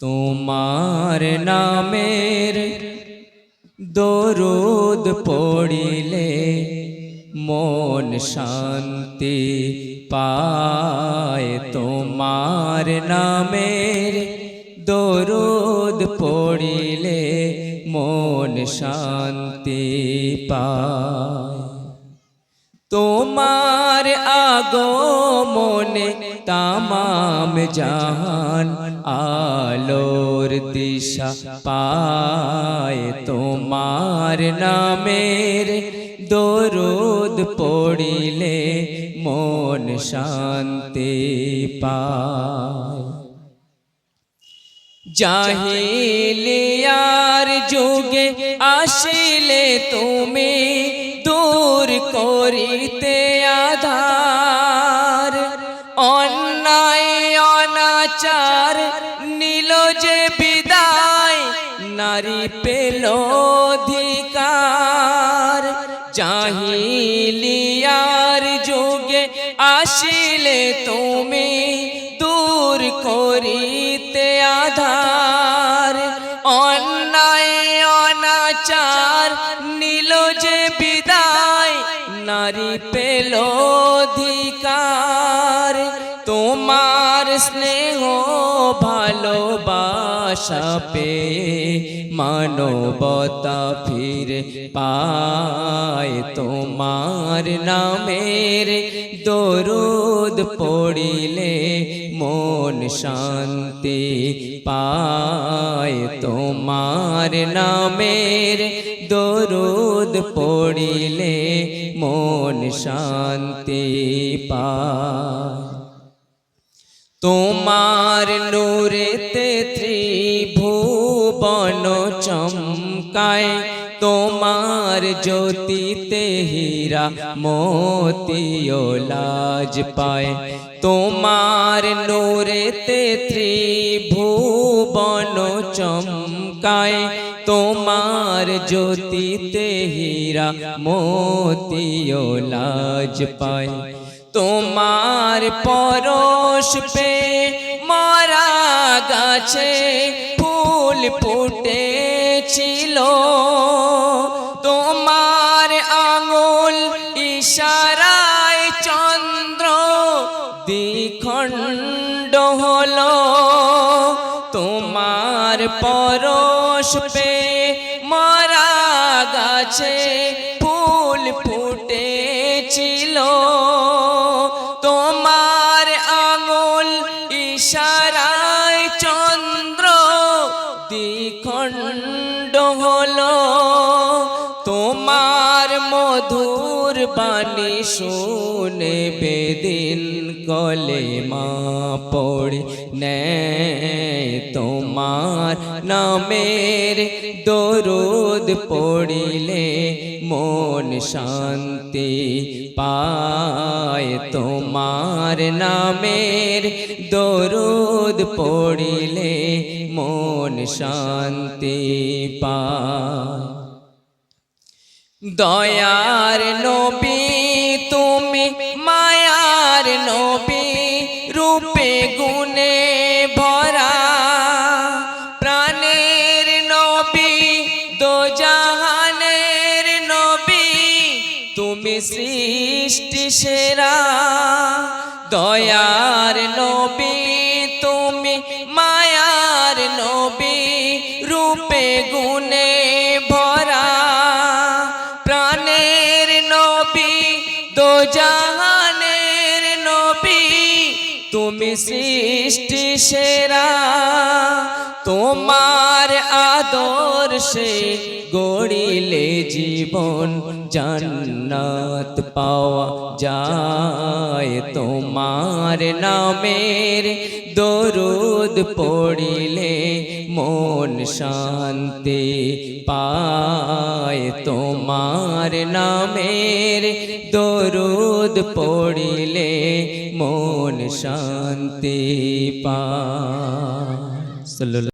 তোমার নামের দরুদ পড়িলে মন শান্তি পায়। তোমার নামের দরুদ পড়িলে মন শান্তি পায়। তোমার আগমনে তামাম জাহান আলোর দিশা পায় তোমার নামের দরুদ পড়িলে মন শান্তি পায়। জাহিলিয়ার যুগে আসিলে তুমি দূর করিতে আধার। অন্যায় অনাচার নীল যে বিদায় নারী পেল অধিকার। জাহিলিয়ার যুগে আসিলে তুমি দূর করিতে নারী পেল অধিকার তোমার স্নেহ ভালোবাসা পেয়ে মানবতা ফিরে পায় তোমার নামের দরুদ পড়িলে মন শান্তি পায় তোমার নামের দরুদ পড়িলে মন শান্তি পায়। তোমার নূরেতে চমকায় তোমার জ্যোতিতে হীরা মোতিও লাজ পায়। তোমার নূরেতে ত্রিভুবন চমকায়। তোমার জ্যোতিতে হীরা মোতিও লাজ পায়। তোমার পরশ পে মারা গাছে ফুল ফুটেছিল। তোমার আঙুল ইশারায় চন্দ্র দ্বিখণ্ড হলো। তোমার পরশ পে মারা গাছে ফুল ফুটেছিল। তোমার আঙুল ইশারায় চন্দ্র মধুর বাণী শুনে বেদিন কলে মা পড়ি নেয় তোমার নামের দরুদ পড়িলে মন শান্তি পায়। তোমার নামের দরুদ পড়িলে মন শান্তি পায়। দয়ার নবী তুমি মায়ার নবী রূপে গুণে ভরা। প্রাণের নবী দো জাহানের নবী তুমি সৃষ্টি সেরা। দয়ার নবী তুমি মায়ার নবী রূপে গুণে তুমি সৃষ্টি সেরা তোমার আদর্শে গড়িলে জীবন জান্নাত পাওয়া যায়। তোমার নামের দরুদ পড়িলে মন শান্তি পায়। তোমার নামের দরুদ পড়িলে মন শান্তি পায়।